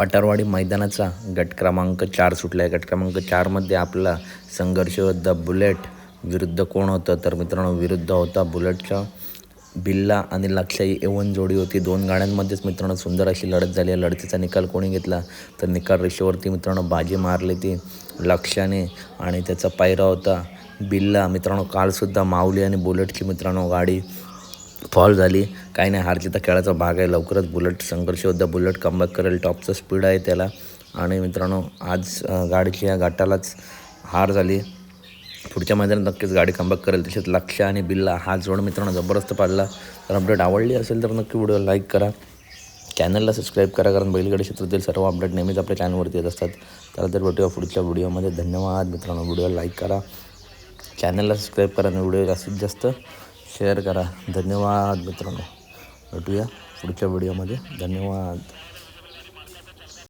पठारवाडी मैदानाचा गट क्रमांक चार सुटला आहे गट क्रमांक चारमध्ये आपला संघर्ष होता. बुलेट विरुद्ध कोण होतं? तर मित्रांनो विरुद्ध होता बुलेटचा बिल्ला आणि लक्षाई. एवन जोडी होती. दोन गाड्यांमध्येच मित्रांनो सुंदर अशी लढत झाली. आहे लढतीचा निकाल कोणी घेतला? तर निकाल रेषेवरती मित्रांनो बाजी मारली ती लक्षाने आणि त्याचा पायरा होता बिल्ला. मित्रांनो कालसुद्धा माऊली आणि बुलेटची मित्रांनो गाडी फॉल झाली. काही नाही हारची तर खेळाचा भाग आहे. लवकरच बुलेट संघर्ष होता बुलेट कमबॅक करेल. टॉपचं स्पीड आहे त्याला. आणि मित्रांनो आज गाडीची या गाठालाच हार झाली. पुढच्या मैदानात नक्कीच गाडी कमबॅक करेल. तसेच लक्ष आणि बिल्ला हा जोड मित्रांनो जबरदस्त पाडला. तर अपडेट आवडली असेल तर नक्की व्हिडिओ लाईक करा. चॅनलला सबस्क्राईब करा कारण बैलगाडी क्षेत्रातील सर्व अपडेट नेहमीच आपल्या चॅनलवरती येत असतात. तर तर भेटूया पुढच्या व्हिडिओमध्ये धन्यवाद मित्रांनो. व्हिडिओ लाईक करा. चॅनलला सबस्क्राईब करा आणि व्हिडिओ जास्तीत जास्त शेअर करा. धन्यवाद मित्रांनो. भेटूया पुढच्या व्हिडिओमध्ये धन्यवाद.